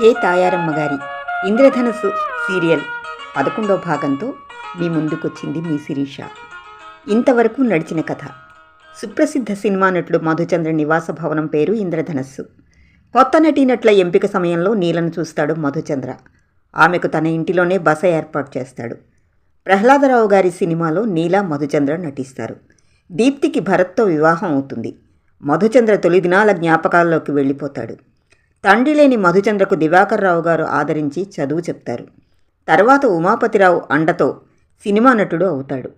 K Tayaramma గారి ఇంద్రధనస్సు serial పదకొండో భాగంతో మీ ముందుకొచ్చింది మీ శిరీష. ఇంతవరకు నడిచిన కథ. సుప్రసిద్ధ సినిమా నటుడు మధుచంద్ర నివాస భవనం పేరు ఇంద్రధనస్సు. కొత్త నటీనటుల ఎంపిక సమయంలో నీలను చూస్తాడు మధుచంద్ర. ఆమెకు తన ఇంటిలోనే బస ఏర్పాటు చేస్తాడు. ప్రహ్లాదరావు గారి సినిమాలో నీల మధుచంద్ర నటిస్తారు. దీప్తికి భరత్తో వివాహం అవుతుంది. మధుచంద్ర తొలి దినాల జ్ఞాపకాల్లోకి వెళ్ళిపోతాడు. తండ్రి లేని మధుచంద్రకు దివాకర్రావు గారు ఆదరించి చదువు చెప్తారు. తర్వాత ఉమాపతిరావు అండతో సినిమా నటుడు అవుతాడు.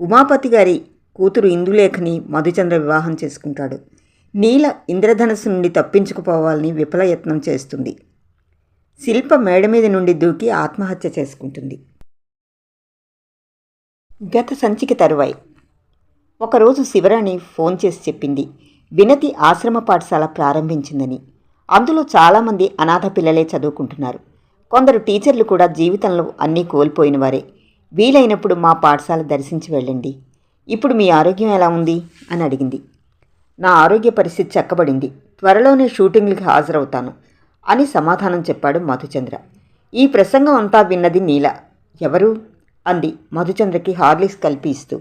ఉమాపతి గారి కూతురు ఇందులేఖని మధుచంద్ర వివాహం చేసుకుంటాడు. నీల ఇంద్రధనస్సు నుండి తప్పించుకుపోవాలని విఫలయత్నం చేస్తుంది. శిల్ప మేడ మీద నుండి దూకి ఆత్మహత్య చేసుకుంటుంది. గత సంచిక తరువాయి. ఒకరోజు శివరాణి ఫోన్ చేసి చెప్పింది వినతి ఆశ్రమ పాఠశాల ప్రారంభించిందని. అందులో చాలామంది అనాథ పిల్లలే చదువుకుంటున్నారు. కొందరు టీచర్లు కూడా జీవితంలో అన్నీ కోల్పోయిన వారే. వీలైనప్పుడు మా పాఠశాల దర్శించి వెళ్ళండి. ఇప్పుడు మీ ఆరోగ్యం ఎలా ఉంది? అని అడిగింది. నా ఆరోగ్య పరిస్థితి చక్కబడింది. త్వరలోనే షూటింగ్లకు హాజరవుతాను అని సమాధానం చెప్పాడు మధుచంద్ర. ఈ ప్రసంగం అంతా విన్నది నీల. ఎవరు? అంది మధుచంద్రకి హార్లిక్స్ కలిపి ఇస్తూ.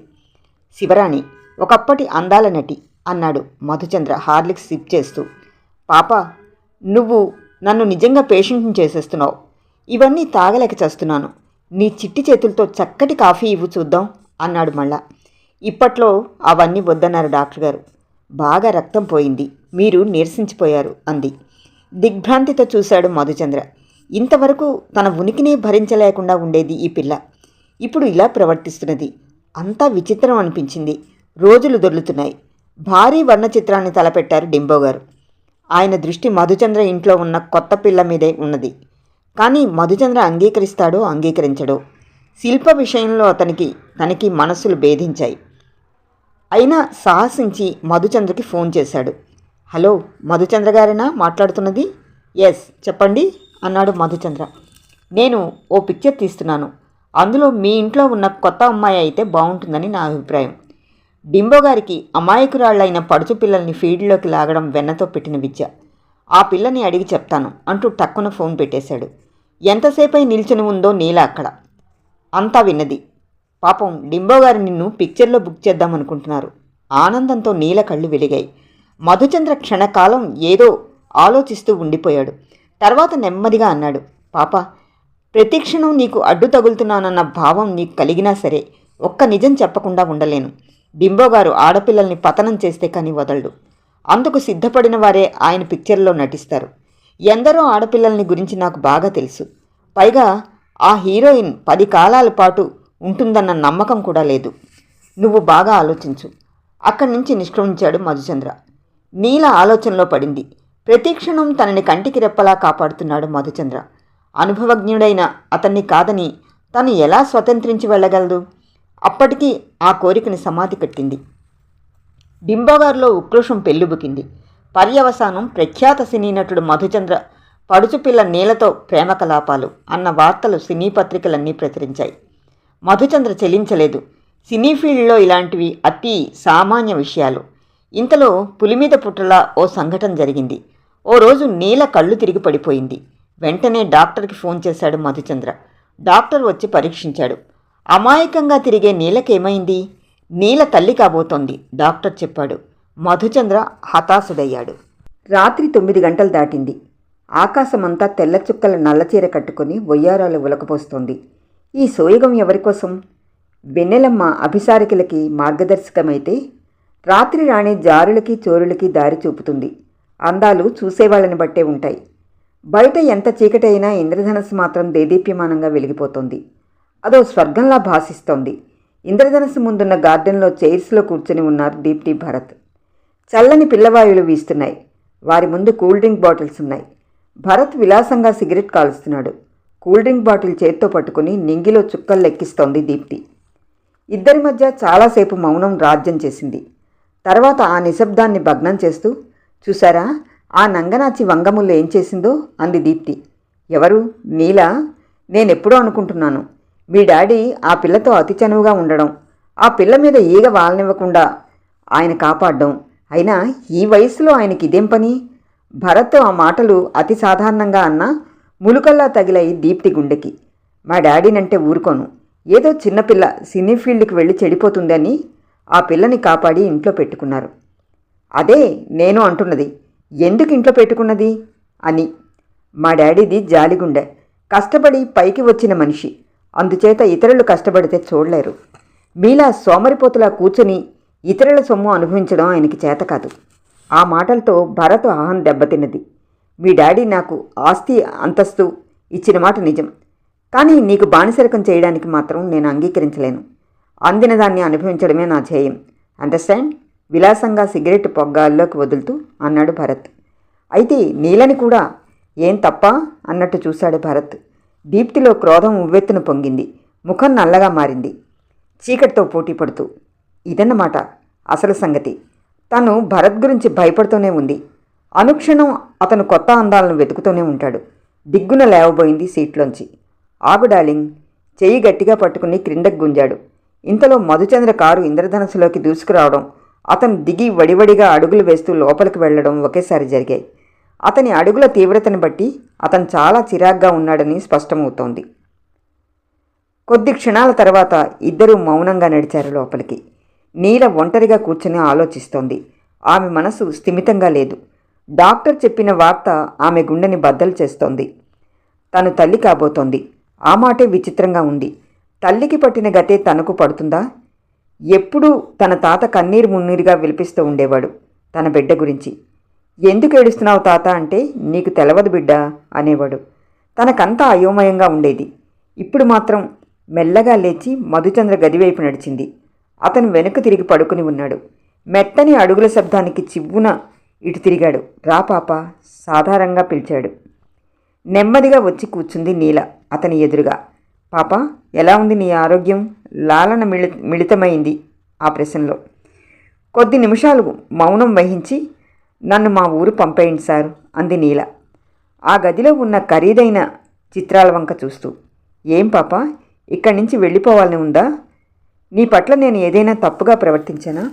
శివరాణి ఒకప్పటి అందాల నటి అన్నాడు మధుచంద్ర హార్లిక్స్ సిప్ చేస్తూ. పాప నువ్వు నన్ను నిజంగా పేషెంట్ని చేసేస్తున్నావు. ఇవన్నీ తాగలేక చేస్తున్నాను. నీ చిట్టి చేతులతో చక్కటి కాఫీ ఇవ్వు చూద్దాం అన్నాడు మళ్ళా. ఇప్పట్లో అవన్నీ వద్దన్నారు డాక్టర్ గారు. బాగా రక్తం పోయింది. మీరు నీరసించిపోయారు అంది. దిగ్భ్రాంతితో చూశాడు మధుచంద్ర. ఇంతవరకు తన ఉనికినే భరించలేకుండా ఉండేది ఈ పిల్ల. ఇప్పుడు ఇలా ప్రవర్తిస్తున్నది. అంతా విచిత్రం అనిపించింది. రోజులు దొర్లుతున్నాయి. భారీ వర్ణ చిత్రాన్ని తలపెట్టారు డింబో గారు ఆయన దృష్టి మధుచంద్ర ఇంట్లో ఉన్న కొత్త పిల్ల మీదే ఉన్నది. కానీ మధుచంద్ర అంగీకరిస్తాడో అంగీకరించడో. శిల్ప విషయంలో అతనికి తనకి మనస్సులు భేదించాయి. అయినా సాహసించి మధుచంద్రకి ఫోన్ చేశాడు. హలో మధుచంద్ర గారేనా మాట్లాడుతున్నది? ఎస్ చెప్పండి అన్నాడు మధుచంద్ర. నేను ఓ పిక్చర్ తీస్తున్నాను. అందులో మీ ఇంట్లో ఉన్న కొత్త అమ్మాయి అయితే బాగుంటుందని నా అభిప్రాయం. డింబో గారికి అమాయకురాళ్ళైన పడుచు పిల్లల్ని ఫీల్డ్లోకి లాగడం వెన్నతో పెట్టిన విద్య. ఆ పిల్లని అడిగి చెప్తాను అంటూ టక్కున ఫోన్ పెట్టేశాడు. ఎంతసేపై నిల్చుని ఉందో నీల అక్కడ. అంతా విన్నది. పాపం డింబో గారు నిన్ను పిక్చర్లో బుక్ చేద్దామనుకుంటున్నారు. ఆనందంతో నీల కళ్ళు వెలిగాయి. మధుచంద్ర క్షణకాలం ఏదో ఆలోచిస్తూ ఉండిపోయాడు. తర్వాత నెమ్మదిగా అన్నాడు. పాప ప్రతిక్షణం నీకు అడ్డు తగులుతున్నానన్న భావం నీకు కలిగినా సరే ఒక్క నిజం చెప్పకుండా ఉండలేను. డింబో గారు ఆడపిల్లల్ని పతనం చేస్తే కానీ వదలడు. అందుకు సిద్ధపడిన వారే ఆయన పిక్చర్లో నటిస్తారు. ఎందరో ఆడపిల్లల్ని గురించి నాకు బాగా తెలుసు. పైగా ఆ హీరోయిన్ పది కాలాల పాటు ఉంటుందన్న నమ్మకం కూడా లేదు. నువ్వు బాగా ఆలోచించు. అక్కడి నుంచి నిష్క్రమించాడు మధుచంద్ర. నీల ఆలోచనలో పడింది. ప్రతిక్షణం తనని కంటికి రెప్పలా కాపాడుతున్నాడు మధుచంద్ర. అనుభవజ్ఞుడైన అతన్ని కాదని తను ఎలా స్వతంత్రించి వెళ్ళగలదు? అప్పటికీ ఆ కోరికని సమాధి కట్టింది. బింబవారిలో ఉక్రోషం పెళ్ళుబుకింది. పర్యవసానం ప్రఖ్యాత సినీ నటుడు మధుచంద్ర పడుచుపిల్ల నీలతో ప్రేమ కలాపాలు అన్న వార్తలు సినీ పత్రికలన్నీ ప్రచురించాయి. మధుచంద్ర చెలించలేదు. సినీ ఫీల్డ్లో ఇలాంటివి అతి సామాన్య విషయాలు. ఇంతలో పులిమీద పుట్టలా ఓ సంఘటన జరిగింది. ఓ రోజు నీల కళ్ళు తిరిగి పడిపోయింది వెంటనే డాక్టర్కి ఫోన్ చేశాడు మధుచంద్ర. డాక్టర్ వచ్చి పరీక్షించాడు. అమాయకంగా తిరిగే నీలకేమైంది? నీల తల్లి కాబోతోంది డాక్టర్ చెప్పాడు. మధుచంద్ర హతాశుడయ్యాడు. రాత్రి తొమ్మిది గంటలు దాటింది. ఆకాశమంతా తెల్ల చుక్కల నల్లచీర కట్టుకొని వయ్యారాలు ఉలకపోస్తోంది ఈ సోయగం ఎవరికోసం? వెన్నెలమ్మ అభిసారికలకి మార్గదర్శకమైతే రాత్రి రాణి జారులకి చోరులకి దారి చూపుతుంది. అందాలు చూసేవాళ్ళని బట్టే ఉంటాయి. బయట ఎంత చీకటైనా ఇంద్రధనస్సు మాత్రం దేదీప్యమానంగా వెలిగిపోతుంది. అదో స్వర్గంలా భాసిస్తోంది. ఇంద్రధనస్సు ముందున్న గార్డెన్లో చైర్స్లో కూర్చొని ఉన్నారు దీప్తి భరత్. చల్లని పిల్లవాయువులు వీస్తున్నాయి. వారి ముందు కూల్ డ్రింక్ బాటిల్స్ ఉన్నాయి. భరత్ విలాసంగా సిగరెట్ కాలుస్తున్నాడు. కూల్ డ్రింక్ బాటిల్ చేత్తో పట్టుకుని నింగిలో చుక్కలు లెక్కిస్తోంది దీప్తి. ఇద్దరి మధ్య చాలాసేపు మౌనం రాజ్యం చేసింది. తర్వాత ఆ నిశ్శబ్దాన్ని భగ్నం చేస్తూ చూసారా ఆ నంగనాచి వంగముల్లో ఏం చేసిందో? అంది దీప్తి. ఎవరు? నీలా? నేనెప్పుడో అనుకుంటున్నాను. మీ డాడీ ఆ పిల్లతో అతి చనువుగా ఉండడం ఆ పిల్ల మీద ఈగ వాలనివ్వకుండా ఆయన కాపాడడం. అయినా ఈ వయసులో ఆయనకి ఇదేం పని? భరత్ ఆ మాటలు అతి సాధారణంగా అన్నా ములుకల్లా తగిలాయి దీప్తి గుండెకి. మా డాడీనంటే ఊరుకోను. ఏదో చిన్నపిల్ల సినీ ఫీల్డ్కి వెళ్ళి చెడిపోతుందని ఆ పిల్లని కాపాడి ఇంట్లో పెట్టుకున్నారు. అదే నేను అంటున్నది. ఎందుకు ఇంట్లో పెట్టుకున్నది? అని. మా డాడీది జాలిగుండె. కష్టపడి పైకి వచ్చిన మనిషి. అందుచేత ఇతరులు కష్టపడితే చూడలేరు. మీలా సోమరిపోతులా కూర్చుని ఇతరుల సొమ్ము అనుభవించడం ఆయనకి చేత కాదు. ఆ మాటలతో భరత్ ఆహం దెబ్బతిన్నది. మీ డాడీ నాకు ఆస్తి అంతస్తు ఇచ్చిన మాట నిజం. కానీ నీకు బానిసరికం చేయడానికి మాత్రం నేను అంగీకరించలేను. అందిన దాన్ని అనుభవించడమే నా ధ్యేయం. అండర్స్టాండ్? విలాసంగా సిగరెట్ పొగ్గాల్లోకి వదులుతూ అన్నాడు భరత్. అయితే నీలని కూడా ఏం తప్ప? అన్నట్టు చూశాడు భరత్. దీప్తిలో క్రోధం ఉవ్వెత్తున పొంగింది. ముఖం నల్లగా మారింది. చీకటితో పోటీ పడుతూ. ఇదన్నమాట అసలు సంగతి. తను భరత్ గురించి భయపడుతూనే ఉంది. అనుక్షణం అతను కొత్త అందాలను వెతుకుతూనే ఉంటాడు. దిగ్గున లేవబోయింది సీట్లోంచి. ఆగు డార్లింగ్ చెయ్యి గట్టిగా పట్టుకుని క్రిందకు గుంజాడు. ఇంతలో మధుచంద్ర కారు ఇంద్రధనస్సులోకి దూసుకురావడం అతను దిగి వడివడిగా అడుగులు వేస్తూ లోపలికి వెళ్ళడం ఒకేసారి జరిగాయి. అతని అడుగుల తీవ్రతను బట్టి అతను చాలా చిరాగ్గా ఉన్నాడని స్పష్టమవుతోంది. కొద్ది క్షణాల తర్వాత ఇద్దరూ మౌనంగా నడిచారు లోపలికి. నీల ఒంటరిగా కూర్చుని ఆలోచిస్తోంది. ఆమె మనసు స్థిమితంగా లేదు. డాక్టర్ చెప్పిన వార్త ఆమె గుండెని బద్దలు చేస్తోంది. తను తల్లి కాబోతోంది. ఆ మాటే విచిత్రంగా ఉంది. తల్లికి పట్టిన గతే తనకు పడుతుందా? ఎప్పుడూ తన తాత కన్నీరు మున్నీరుగా విలిపిస్తూ ఉండేవాడు తన బిడ్డ గురించి. ఎందుకు ఏడుస్తున్నావు తాత అంటే నీకు తెలవదు బిడ్డ అనేవాడు. తనకంతా అయోమయంగా ఉండేది. ఇప్పుడు మాత్రం మెల్లగా లేచి మధుచంద్ర గదివైపు నడిచింది. అతను వెనుక తిరిగి పడుకుని ఉన్నాడు. మెత్తని అడుగుల శబ్దానికి చివ్వున ఇటు తిరిగాడు. రా పాప సాధారణంగా పిలిచాడు. నెమ్మదిగా వచ్చి కూర్చుంది నీల అతని ఎదురుగా. పాప ఎలా ఉంది నీ ఆరోగ్యం? లాలన మిళి మిళితమైంది ఆ ప్రశ్నలో. కొద్ది నిమిషాలు మౌనం వహించి నన్ను మా ఊరు పంపేయండి సార్ అంది నీల. ఆ గదిలో ఉన్న ఖరీదైన చిత్రాల వంక చూస్తూ. ఏం పాప ఇక్కడి నుంచి వెళ్ళిపోవాలని ఉందా? నీ పట్ల నేను ఏదైనా తప్పుగా ప్రవర్తించానా?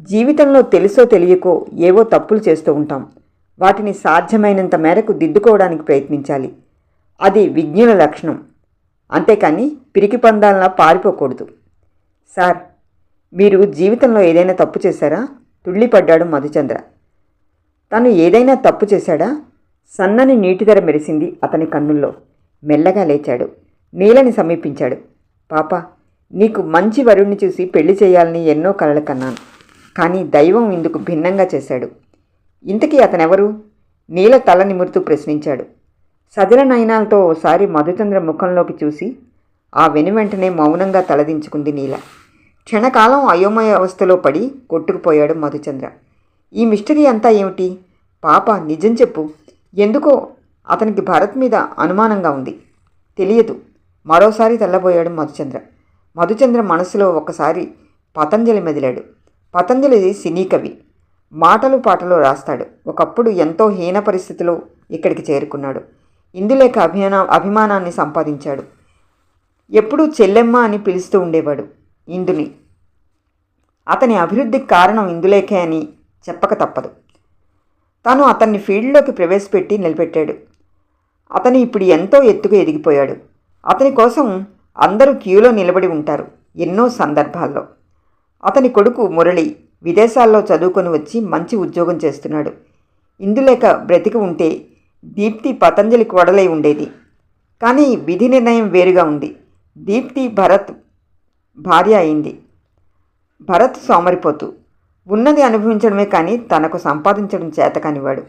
జీవితంలో తెలుసో తెలియకో ఏవో తప్పులు చేస్తూ ఉంటాం. వాటిని సాధ్యమైనంత మేరకు దిద్దుకోవడానికి ప్రయత్నించాలి. అది విజ్ఞుల లక్షణం. అంతేకాని పిరికి పందాలలా పారిపోకూడదు. సార్ మీరు జీవితంలో ఏదైనా తప్పు చేశారా? తుళ్ళిపడ్డాడు మధుచంద్ర. తను ఏదైనా తప్పు చేశాడా? సన్నని నీటిధర మెరిసింది అతని కన్నుల్లో. మెల్లగా లేచాడు. నీలని సమీపించాడు. పాప నీకు మంచి వరుణ్ణి చూసి పెళ్ళి చేయాలని ఎన్నో కలలు కన్నాను. కానీ దైవం ఇందుకు భిన్నంగా చేశాడు. ఇంతకీ అతనెవరు? నీల తల నిమురుతూ ప్రశ్నించాడు. సదిల నయనాలతో ఓసారి మధుచంద్ర ముఖంలోకి చూసి ఆ వెనువెంటనే మౌనంగా తలదించుకుంది నీల. క్షణకాలం అయోమయ అవస్థలో పడి కొట్టుకుపోయాడు మధుచంద్ర. ఈ మిస్టరీ అంతా ఏమిటి? పాప నిజం చెప్పు. ఎందుకో అతనికి భరత్ మీద అనుమానంగా ఉంది. తెలియదు. మరోసారి తెల్లబోయాడు మధుచంద్ర. మధుచంద్ర మనసులో ఒకసారి పతంజలి మెదిలాడు. పతంజలి సినీ కవి. మాటలు పాటలు రాస్తాడు. ఒకప్పుడు ఎంతో హీన పరిస్థితిలో ఇక్కడికి చేరుకున్నాడు. ఇందులేక అభిమాన అభిమానాన్ని సంపాదించాడు. ఎప్పుడూ చెల్లెమ్మ అని పిలుస్తూ ఉండేవాడు ఇందుని. అతని అభివృద్ధికి కారణం ఇందులేకే అని చెప్పక తప్పదు. తను అతన్ని ఫీల్డ్లోకి ప్రవేశపెట్టి నిలబెట్టాడు. అతను ఇప్పుడు ఎంతో ఎత్తుకు ఎదిగిపోయాడు. అతని కోసం అందరూ క్యూలో నిలబడి ఉంటారు ఎన్నో సందర్భాల్లో. అతని కొడుకు మురళి విదేశాల్లో చదువుకొని వచ్చి మంచి ఉద్యోగం చేస్తున్నాడు. ఇందులేక బ్రతికి ఉంటే దీప్తి పతంజలి కొడలై ఉండేది. కానీ విధి నిర్ణయం వేరుగా ఉంది. దీప్తి భరత్ భార్య అయింది. భరత్ సోమరిపోతూ ఉన్నది అనుభవించడమే కానీ తనకు సంపాదించడం చేత కానివాడు.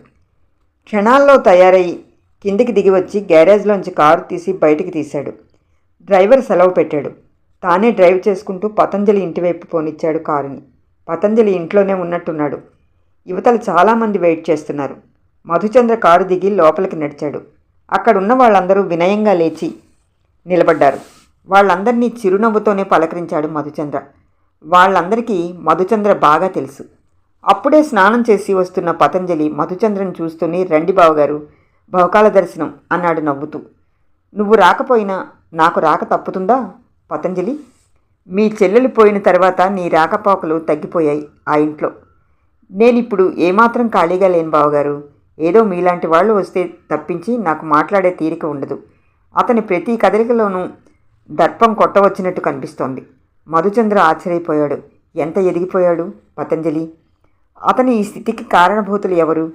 క్షణాల్లో తయారై కిందికి దిగి వచ్చి గ్యారేజ్లోంచి కారు తీసి బయటికి తీశాడు. డ్రైవర్ సెలవు పెట్టాడు. తానే డ్రైవ్ చేసుకుంటూ పతంజలి ఇంటివైపు పోనిచ్చాడు కారుని. పతంజలి ఇంట్లోనే ఉన్నట్టున్నాడు. యువతలు చాలామంది వెయిట్ చేస్తున్నారు. మధుచంద్ర కారు దిగి లోపలికి నడిచాడు. అక్కడున్న వాళ్ళందరూ వినయంగా లేచి నిలబడ్డారు. వాళ్ళందరినీ చిరునవ్వుతోనే పలకరించాడు మధుచంద్ర. వాళ్ళందరికీ మధుచంద్ర బాగా తెలుసు. అప్పుడే స్నానం చేసి వస్తున్న పతంజలి మధుచంద్రని చూస్తూనే రండి బావగారు బహుకాల దర్శనం అన్నాడు నవ్వుతూ. నువ్వు రాకపోయినా నాకు రాక తప్పుతుందా పతంజలి? మీ చెల్లెలు పోయిన తర్వాత నీ రాకపోకలు తగ్గిపోయాయి ఆ ఇంట్లో. నేనిప్పుడు ఏమాత్రం ఖాళీగా లేను బావగారు. ఏదో మీలాంటి వాళ్ళు వస్తే తప్పించి నాకు మాట్లాడే తీరిక ఉండదు. అతని ప్రతి కదలికలోనూ దర్పం కొట్టవచ్చినట్టు కనిపిస్తోంది. మధుచంద్ర ఆశ్చర్యపోయాడు. ఎంత ఎదిగిపోయాడు పతంజలి? అతని ఈ స్థితికి కారణభూతులు ఎవరు?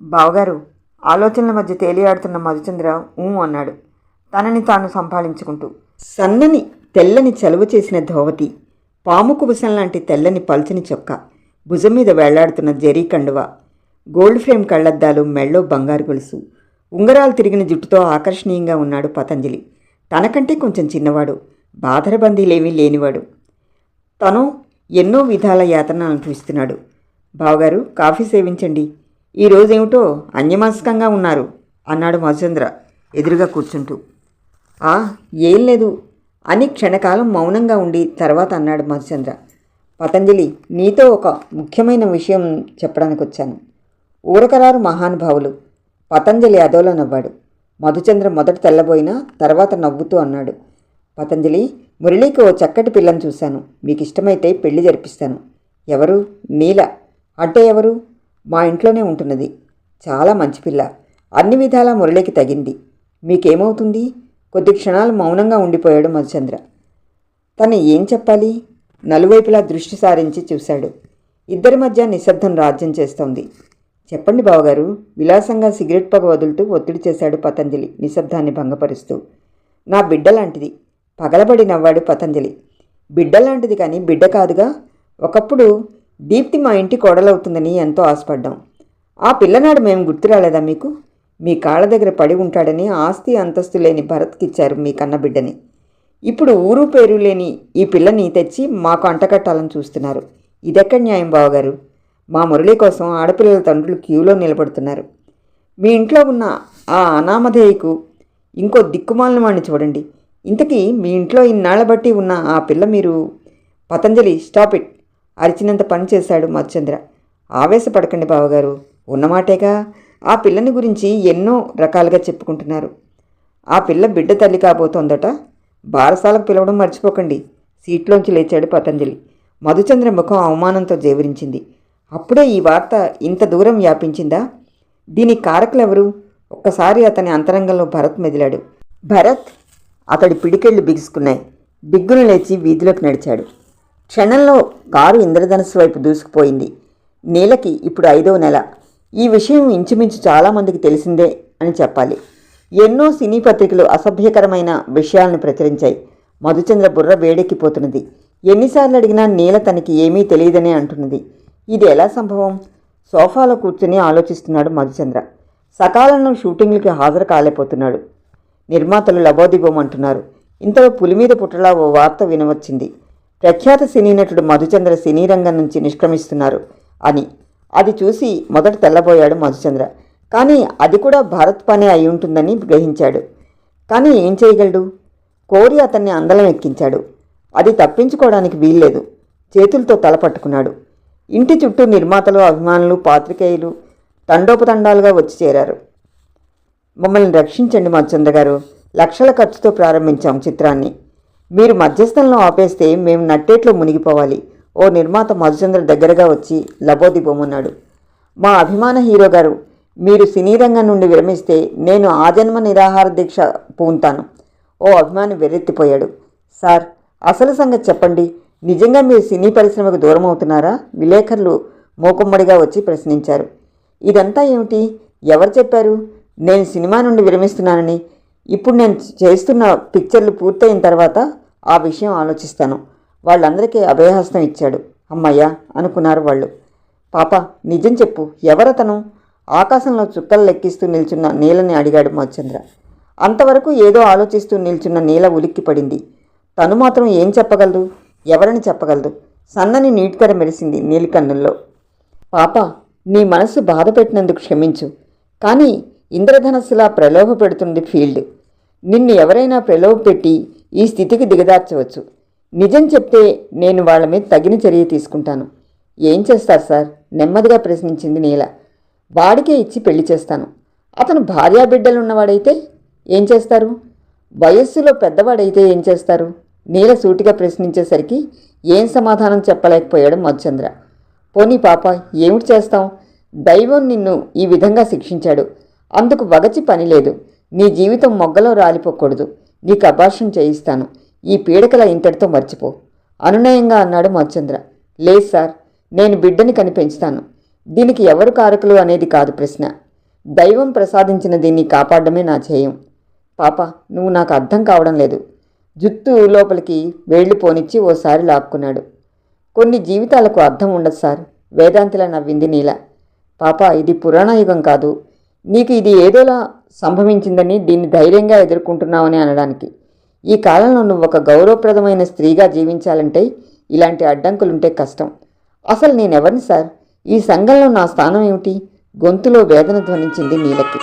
బావగారు ఆలోచనల మధ్య తేలియాడుతున్న మధుచంద్ర ఊ అన్నాడు. తనని తాను సంపాదించుకుంటూ సన్నని తెల్లని చలువ చేసిన ధోవతి పాము కుబుసం లాంటి తెల్లని పల్చని చొక్కా భుజం మీద వెళ్ళాడుతున్న జరీ కండువ గోల్డ్ ఫ్రేమ్ కళ్ళద్దాలు మెళ్ళో బంగారు గొలుసు ఉంగరాలు తిరిగిన జుట్టుతో ఆకర్షణీయంగా ఉన్నాడు పతంజలి. తనకంటే కొంచెం చిన్నవాడు. బాధరబందీలేమీ లేనివాడు. తను ఎన్నో విధాల యాతన అనుభవిస్తున్నాడు. బావగారు కాఫీ సేవించండి. ఈ రోజేమిటో ఉన్నారు అన్నాడు మధుచంద్ర ఎదురుగా కూర్చుంటూ. ఆ ఏం లేదు. అని క్షణకాలం మౌనంగా ఉండి తర్వాత అన్నాడు మధుచంద్ర. పతంజలి నీతో ఒక ముఖ్యమైన విషయం చెప్పడానికి వచ్చాను ఊరకరారు మహానుభావులు. పతంజలి అదోలో నవ్వాడు మధుచంద్ర మొదట తెల్లబోయినా తర్వాత నవ్వుతూ అన్నాడు. పతంజలి మురళీకి ఓ చక్కటి పిల్లని చూశాను. మీకు ఇష్టమైతే పెళ్ళి జరిపిస్తాను. ఎవరు? నీల అంటే ఎవరు? మా ఇంట్లోనే ఉంటున్నది. చాలా మంచి పిల్ల. అన్ని విధాలా మురళికి తగింది. మీకేమవుతుంది? కొద్ది క్షణాలు మౌనంగా ఉండిపోయాడు మధుచంద్ర. తను ఏం చెప్పాలి? నలువైపులా దృష్టి సారించి చూశాడు. ఇద్దరి మధ్య నిశ్శబ్దం రాజ్యం చేస్తోంది. చెప్పండి బావగారు విలాసంగా సిగరెట్ పొగ వదులుతూ ఒత్తిడి చేశాడు పతంజలి నిశ్శబ్దాన్ని భంగపరుస్తూ. నా బిడ్డ లాంటిది పగలబడి నవ్వాడు పతంజలి. బిడ్డ లాంటిది కానీ బిడ్డ కాదుగా. ఒకప్పుడు దీప్తి మా ఇంటి కోడలవుతుందని ఎంతో ఆశపడ్డాం. ఆ పిల్లనాడు మేము గుర్తు రాలేదా మీకు? మీ కాళ్ళ దగ్గర పడి ఉంటాడని ఆస్తి అంతస్తు లేని భరత్కిచ్చారు మీ కన్న బిడ్డని. ఇప్పుడు ఊరు పేరు లేని ఈ పిల్లని తెచ్చి మాకు అంటకట్టాలని చూస్తున్నారు. ఇదెక్కడ న్యాయం బావగారు? మా మురళి కోసం ఆడపిల్లల తండ్రులు క్యూలో నిలబడుతున్నారు. మీ ఇంట్లో ఉన్న ఆ అనామధేయకు ఇంకో దిక్కుమాలను వాడిని చూడండి. ఇంతకీ మీ ఇంట్లో ఇన్నాళ్ళ బట్టి ఉన్న ఆ పిల్ల మీరు పతంజలి స్టాప్ ఇట్ అరిచినంత పని చేశాడు మధుచంద్ర. ఆవేశపడకండి బావగారు ఉన్నమాటేగా ఆ పిల్లని గురించి ఎన్నో రకాలుగా చెప్పుకుంటున్నారు. ఆ పిల్ల బిడ్డ తల్లి కాబోతోందట. బారసాలకు పిలవడం మర్చిపోకండి. సీట్లోంచి లేచాడు పతంజలి. మధుచంద్ర ముఖం అవమానంతో జేవరించింది. అప్పుడే ఈ వార్త ఇంత దూరం వ్యాపించిందా? దీని కారకులెవరు? ఒక్కసారి అతని అంతరంగంలో భరత్ మెదిలాడు. భరత్ అతడి పిడికెళ్ళు బిగుసుకున్నాయి. దిగ్గున లేచి వీధిలోకి నడిచాడు. క్షణంలో కారు ఇంద్రధనుస్సు వైపు దూసుకుపోయింది. నీలకి ఇప్పుడు ఐదో నెల. ఈ విషయం ఇంచుమించు చాలామందికి తెలిసిందే అని చెప్పాలి. ఎన్నో సినీ పత్రికలు అసభ్యకరమైన విషయాలను ప్రచురించాయి. మధుచంద్ర బుర్ర వేడెక్కిపోతున్నది. ఎన్నిసార్లు అడిగినా నీల తనకి ఏమీ తెలియదనే అంటున్నది. ఇది ఎలా సంభవం? సోఫాలో కూర్చుని ఆలోచిస్తున్నాడు మధుచంద్ర. సకాలంలో షూటింగ్లకి హాజరు కాలేకపోతున్నాడు. నిర్మాతలు లబోదిబోమంటున్నారు ఇంతలో పులిమీద పుట్టలా ఓ వార్త వినవచ్చింది. ప్రఖ్యాత సినీ నటుడు మధుచంద్ర సినీ రంగం నుంచి నిష్క్రమిస్తున్నారు అని. అది చూసి మొదట తెల్లబోయాడు మధుచంద్ర. కానీ అది కూడా భారత్ పనే అయి ఉంటుందని గ్రహించాడు. కానీ ఏం చేయగలడు? కోరి అతన్ని అందలం ఎక్కించాడు. అది తప్పించుకోవడానికి వీల్లేదు. చేతులతో తల పట్టుకున్నాడు. ఇంటి చుట్టూ నిర్మాతలు అభిమానులు పాత్రికేయులు తండోపతండాలుగా వచ్చి చేరారు. మమ్మల్ని రక్షించండి మా చందగారు. లక్షల ఖర్చుతో ప్రారంభించాం చిత్రాన్ని. మీరు మధ్యస్థంలో ఆపేస్తే మేము నట్టేట్లో మునిగిపోవాలి. ఓ నిర్మాత మధుచంద్ర దగ్గరగా వచ్చి లబోదిబోమన్నాడు మా అభిమాన హీరో గారు మీరు సినీ రంగం నుండి విరమిస్తే నేను ఆజన్మ నిరాహార దీక్ష పూంతాను. ఓ అభిమాని వెర్రెత్తిపోయాడు. సార్ అసలు సంగతి చెప్పండి. నిజంగా మీరు సినీ పరిశ్రమకు దూరం అవుతున్నారా? విలేకరులు మూకుమ్మడిగా వచ్చి ప్రశ్నించారు. ఇదంతా ఏమిటి? ఎవరు చెప్పారు? నేను సినిమా నుండి విరమిస్తున్నానని ఇప్పుడు నేను చేస్తున్న పిక్చర్లు పూర్తయిన తర్వాత ఆ విషయం ఆలోచిస్తాను. వాళ్ళందరికీ అభయహస్తం ఇచ్చాడు. అమ్మయ్యా అనుకున్నారు వాళ్ళు. పాప నిజం చెప్పు ఎవరతను? ఆకాశంలో చుక్కలు లెక్కిస్తూ నిల్చున్న నీలని అడిగాడు మధుచంద్ర అంతవరకు ఏదో ఆలోచిస్తూ నిల్చున్న నీల ఉలిక్కి పడింది. తను మాత్రం ఏం చెప్పగలదు? ఎవరని చెప్పగలదు? సన్నని నీటికర మెరిసింది నీలికన్నుల్లో. పాప నీ మనసు బాధ పెట్టినందుకు క్షమించు. కానీ ఇంద్రధనస్సులా ప్రలోభ పెడుతుంది ఫీల్డ్. నిన్ను ఎవరైనా ప్రలోభ పెట్టి ఈ స్థితికి దిగదార్చవచ్చు నిజం చెప్తే నేను వాళ్ళ మీద తగిన చర్య తీసుకుంటాను. ఏం చేస్తారు సార్? నెమ్మదిగా ప్రశ్నించింది నీల. వాడికే ఇచ్చి పెళ్ళి చేస్తాను. అతను భార్యా బిడ్డలున్నవాడైతే ఏం చేస్తారు? వయస్సులో పెద్దవాడైతే ఏం చేస్తారు? నీల సూటిగా ప్రశ్నించేసరికి ఏం సమాధానం చెప్పలేకపోయాడు మధుచంద్ర. పోనీ పాప ఏమిటి చేస్తాం దైవం నిన్ను ఈ విధంగా శిక్షించాడు. అందుకు వగచి పని లేదు. నీ జీవితం మొగ్గలో రాలిపోకూడదు. నీకు అభాషం చేయిస్తాను. ఈ పీడకల ఇంతటితో మర్చిపో. అనునయంగా అన్నాడు మచ్చంద్ర లేదు సార్ నేను బిడ్డని కనిపెంచుతాను. దీనికి ఎవరు కారకులు అనేది కాదు ప్రశ్న. దైవం ప్రసాదించిన దీన్ని కాపాడమే నా ధ్యేయం. పాప నువ్వు నాకు అర్థం కావడం లేదు. జుత్తు లోపలికి వేళ్ళు పోనిచ్చి ఓసారి లాక్కున్నాడు. కొన్ని జీవితాలకు అర్థం ఉండదు సార్. వేదాంతిలా నవ్వింది నీల. పాప ఇది పురాణయుగం కాదు. నీకు ఇది ఏదోలా సంభవించిందని దీన్ని ధైర్యంగా ఎదుర్కొంటున్నావని అనడానికి. ఈ కాలంలో నువ్వు ఒక గౌరవప్రదమైన స్త్రీగా జీవించాలంటే ఇలాంటి అడ్డంకులుంటే కష్టం. అసలు నేనెవరిని సార్? ఈ సంఘంలో నా స్థానం ఏమిటి? గొంతులో వేదన ధ్వనించింది నీలకి.